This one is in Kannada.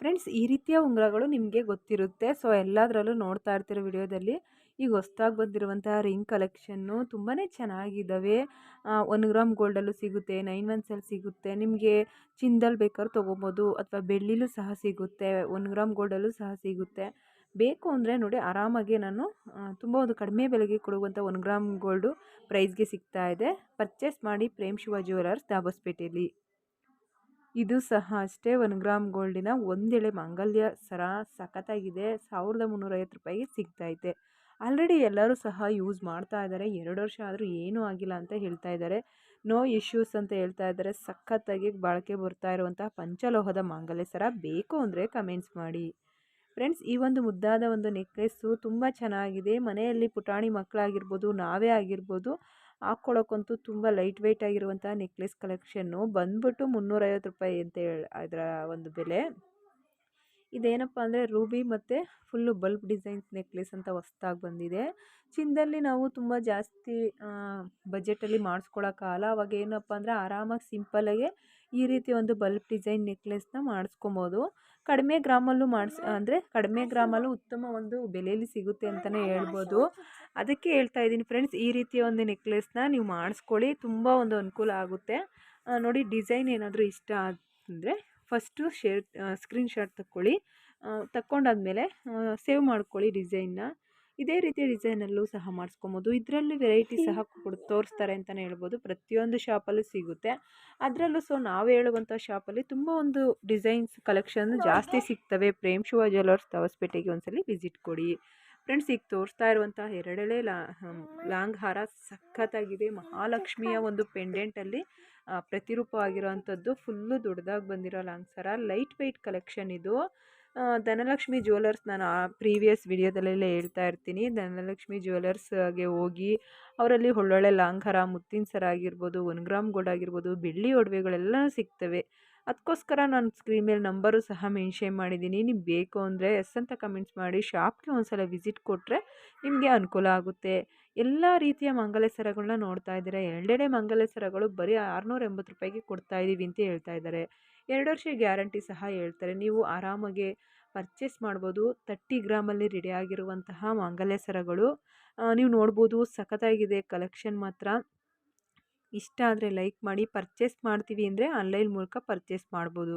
ಫ್ರೆಂಡ್ಸ್, ಈ ರೀತಿಯ ಉಂಗುರಗಳು ನಿಮಗೆ ಗೊತ್ತಿರುತ್ತೆ. ಸೊ, ಎಲ್ಲದರಲ್ಲೂ ನೋಡ್ತಾ ಇರ್ತಿರೋ ವಿಡಿಯೋದಲ್ಲಿ. ಈಗ ಹೊಸ್ದಾಗಿ ಬಂದಿರುವಂತಹ ರಿಂಗ್ ಕಲೆಕ್ಷನ್ನು ತುಂಬಾ ಚೆನ್ನಾಗಿದ್ದಾವೆ ಒನ್ ಗ್ರಾಮ್ ಗೋಲ್ಡಲ್ಲೂ ಸಿಗುತ್ತೆ, ನೈನ್ ಒನ್ಸಲ್ಲಿ ಸಿಗುತ್ತೆ. ನಿಮಗೆ ಚಿನ್ನದಲ್ಲಿ ಬೇಕಾದ್ರೂ ತೊಗೋಬೋದು, ಅಥವಾ ಬೆಳ್ಳಿಲೂ ಸಹ ಸಿಗುತ್ತೆ ಒನ್ ಗ್ರಾಮ್ ಗೋಲ್ಡಲ್ಲೂ ಸಹ ಸಿಗುತ್ತೆ. ಬೇಕು ಅಂದರೆ ನೋಡಿ, ಆರಾಮಾಗಿ ನಾನು ತುಂಬ ಒಂದು ಕಡಿಮೆ ಬೆಲೆಗೆ ಕೊಡುವಂಥ ಒನ್ ಗ್ರಾಮ್ ಗೋಲ್ಡು ಪ್ರೈಸ್ಗೆ ಸಿಗ್ತಾ ಇದೆ. ಪರ್ಚೇಸ್ ಮಾಡಿ, ಪ್ರೇಮ್ ಶಿವ ಜ್ಯುವೆಲರ್ಸ್ ದಾಬಸ್ಪೇಟೆಯಲ್ಲಿ ಇದು ಸಹ ಅಷ್ಟೇ ಒಂದು ಗ್ರಾಮ್ ಗೋಲ್ಡಿನ ಒಂದೆಳೆ ಮಾಂಗಲ್ಯ ಸರ ಸಖತ್ತಾಗಿದೆ. ಸಾವಿರದ ಮುನ್ನೂರೈವತ್ತು ರೂಪಾಯಿಗೆ ಸಿಗ್ತೈತೆ ಆಲ್ರೆಡಿ ಎಲ್ಲರೂ ಸಹ ಯೂಸ್ ಮಾಡ್ತಾ ಇದ್ದಾರೆ. ಎರಡು ವರ್ಷ ಆದರೂ ಏನೂ ಆಗಿಲ್ಲ ಅಂತ ಹೇಳ್ತಾ ಇದ್ದಾರೆ. ನೋ ಇಶ್ಯೂಸ್ ಅಂತ ಹೇಳ್ತಾ ಇದ್ದಾರೆ. ಸಖತ್ತಾಗಿ ಬಾಳಿಕೆ ಬರ್ತಾ ಇರುವಂತಹ ಪಂಚಲೋಹದ ಮಾಂಗಲ್ಯ ಸರ ಬೇಕು ಅಂದರೆ ಕಮೆಂಟ್ಸ್ ಮಾಡಿ. ಫ್ರೆಂಡ್ಸ್, ಈ ಒಂದು ಮುದ್ದಾದ ಒಂದು ನೆಕ್ಲೆಸ್ಸು ತುಂಬ ಚೆನ್ನಾಗಿದೆ. ಮನೆಯಲ್ಲಿ ಪುಟಾಣಿ ಮಕ್ಕಳಾಗಿರ್ಬೋದು ನಾವೇ ಆಗಿರ್ಬೋದು ಹಾಕ್ಕೊಳ್ಳೋಕ್ಕಂತೂ ತುಂಬ ಲೈಟ್ ವೆಯ್ಟ್ ಆಗಿರುವಂಥ ನೆಕ್ಲೆಸ್ ಕಲೆಕ್ಷನ್ನು ಬಂದ್ಬಿಟ್ಟು ಮುನ್ನೂರೈವತ್ತು ರೂಪಾಯಿ ಅಂತ ಹೇಳಿ ಅದರ ಒಂದು ಬೆಲೆ. ಇದೇನಪ್ಪ ಅಂದರೆ ರೂಬಿ ಮತ್ತು ಫುಲ್ಲು ಬಲ್ಬ್ ಡಿಸೈನ್ಸ್ ನೆಕ್ಲೆಸ್ ಅಂತ ಹೊಸ್ದಾಗಿ ಬಂದಿದೆ. ಚಿನ್ನದಲ್ಲಿ ನಾವು ತುಂಬ ಜಾಸ್ತಿ ಬಜೆಟಲ್ಲಿ ಮಾಡಿಸ್ಕೊಳಕ್ಕಾಗಲ್ಲ ಅವಾಗ ಏನಪ್ಪ ಅಂದರೆ ಆರಾಮಾಗಿ ಸಿಂಪಲ್ಲಾಗೆ ಈ ರೀತಿ ಒಂದು ಬಲ್ಬ್ ಡಿಸೈನ್ ನೆಕ್ಲೆಸ್ನ ಮಾಡಿಸ್ಕೊಬೋದು. ಕಡಿಮೆ ಗ್ರಾಮಲ್ಲೂ ಮಾಡಿಸ್ ಅಂದರೆ ಕಡಿಮೆ ಗ್ರಾಮಲ್ಲೂ ಉತ್ತಮ ಒಂದು ಬೆಲೆಯಲ್ಲಿ ಸಿಗುತ್ತೆ ಅಂತಲೇ ಹೇಳ್ಬೋದು. ಅದಕ್ಕೆ ಹೇಳ್ತಾ ಇದ್ದೀನಿ ಫ್ರೆಂಡ್ಸ್ ಈ ರೀತಿಯ ಒಂದು ನೆಕ್ಲೆಸ್ನ ನೀವು ಮಾಡಿಸ್ಕೊಳ್ಳಿ ತುಂಬ ಒಂದು ಅನುಕೂಲ ಆಗುತ್ತೆ. ನೋಡಿ ಡಿಸೈನ್ ಏನಾದರೂ ಇಷ್ಟ ಅಂದರೆ ಫಸ್ಟು ಶೇರ್ ಸ್ಕ್ರೀನ್ ಶಾಟ್ ತಕ್ಕೊಳ್ಳಿ. ತಕ್ಕೊಂಡಾದ್ಮೇಲೆ ಸೇವ್ ಮಾಡ್ಕೊಳ್ಳಿ ಡಿಸೈನ್ನ ಇದೇ ರೀತಿ ಡಿಸೈನಲ್ಲೂ ಸಹ ಮಾಡಿಸ್ಕೊಬೋದು. ಇದರಲ್ಲಿ ವೆರೈಟಿ ಸಹ ಕೊಡು ತೋರಿಸ್ತಾರೆ ಅಂತಲೇ ಹೇಳ್ಬೋದು. ಪ್ರತಿಯೊಂದು ಶಾಪಲ್ಲೂ ಸಿಗುತ್ತೆ. ಅದರಲ್ಲೂ ಸೊ ನಾವು ಹೇಳುವಂಥ ಶಾಪಲ್ಲಿ ತುಂಬ ಒಂದು ಡಿಸೈನ್ಸ್ ಕಲೆಕ್ಷನ್ ಜಾಸ್ತಿ ಸಿಗ್ತವೆ. ಪ್ರೇಮ್ ಶಿವ ಜ್ಯುವೆಲರ್ಸ್ ತವಸ್ಪೇಟೆಗೆ ಒಂದ್ಸಲಿ ವಿಸಿಟ್ ಕೊಡಿ. ಫ್ರೆಂಡ್ಸ್ ಈಗ ತೋರಿಸ್ತಾ ಇರುವಂತಹ ಎರಡೆಳೆ ಲಾಂಗ್ ಹಾರ ಸಖತ್ತಾಗಿದೆ. ಮಹಾಲಕ್ಷ್ಮಿಯ ಒಂದು ಪೆಂಡೆಂಟಲ್ಲಿ ಪ್ರತಿರೂಪವಾಗಿರುವಂಥದ್ದು ಫುಲ್ಲು ದೊಡ್ಡದಾಗಿ ಬಂದಿರೋ ಲಾಂಗ್ ಸರ ಲೈಟ್ ವೆಯ್ಟ್ ಕಲೆಕ್ಷನ್ ಇದು. ಧನಲಕ್ಷ್ಮಿ ಜ್ಯುವೆಲರ್ಸ್ ನಾನು ಆ ಪ್ರೀವಿಯಸ್ ವಿಡಿಯೋದಲ್ಲೆಲ್ಲ ಹೇಳ್ತಾ ಇರ್ತೀನಿ. ಧನಲಕ್ಷ್ಮಿ ಜ್ಯುವೆಲರ್ಸ್ಗೆ ಹೋಗಿ ಅವರಲ್ಲಿ ಒಳ್ಳೊಳ್ಳೆ ಲಾಂಗ್ ಹರ ಮುತ್ತಿನ ಸರ ಆಗಿರ್ಬೋದು ಒನ್ ಗ್ರಾಮ್ ಗೋಲ್ಡ್ ಆಗಿರ್ಬೋದು, ಬೆಳ್ಳಿ ಒಡವೆಗಳೆಲ್ಲ ಸಿಗ್ತವೆ. ಅದಕ್ಕೋಸ್ಕರ ನಾನು ಸ್ಕ್ರೀನ್ ಮೇಲೆ ನಂಬರು ಸಹ ಮೆನ್ಷನ್ ಮಾಡಿದ್ದೀನಿ. ನಿಮ್ಗೆ ಬೇಕು ಅಂದರೆ ಎಸ್ ಅಂತ ಕಮೆಂಟ್ಸ್ ಮಾಡಿ, ಶಾಪ್ಗೆ ಒಂದು ಸಲ ವಿಸಿಟ್ ಕೊಟ್ಟರೆ ನಿಮಗೆ ಅನುಕೂಲ ಆಗುತ್ತೆ. ಎಲ್ಲ ರೀತಿಯ ಮಂಗಲ ಸರಗಳನ್ನ ನೋಡ್ತಾ ಇದ್ದೀರಾ? ಎರಡೆಡೆ ಮಂಗಲ ಸರಗಳು ಬರೀ ಆರುನೂರ ಎಂಬತ್ತು ರೂಪಾಯಿಗೆ ಕೊಡ್ತಾ ಇದ್ದೀವಿ ಅಂತ ಹೇಳ್ತಾ ಇದ್ದಾರೆ. ಎರಡು ವರ್ಷ ಗ್ಯಾರಂಟಿ ಸಹ ಹೇಳ್ತಾರೆ. ನೀವು ಆರಾಮಾಗಿ ಪರ್ಚೇಸ್ ಮಾಡ್ಬೋದು. ತರ್ಟಿ ಗ್ರಾಮಲ್ಲಿ ರೆಡಿ ಆಗಿರುವಂತಹ ಮಾಂಗಲ್ಯ ಸರಗಳು ನೀವು ನೋಡ್ಬೋದು ಸಖತ್ತಾಗಿದೆ. ಕಲೆಕ್ಷನ್ ಮಾತ್ರ. ಇಷ್ಟ ಆದರೆ ಲೈಕ್ ಮಾಡಿ ಪರ್ಚೇಸ್ ಮಾಡ್ತೀವಿ ಅಂದರೆ ಆನ್ಲೈನ್ ಮೂಲಕ ಪರ್ಚೇಸ್ ಮಾಡ್ಬೋದು.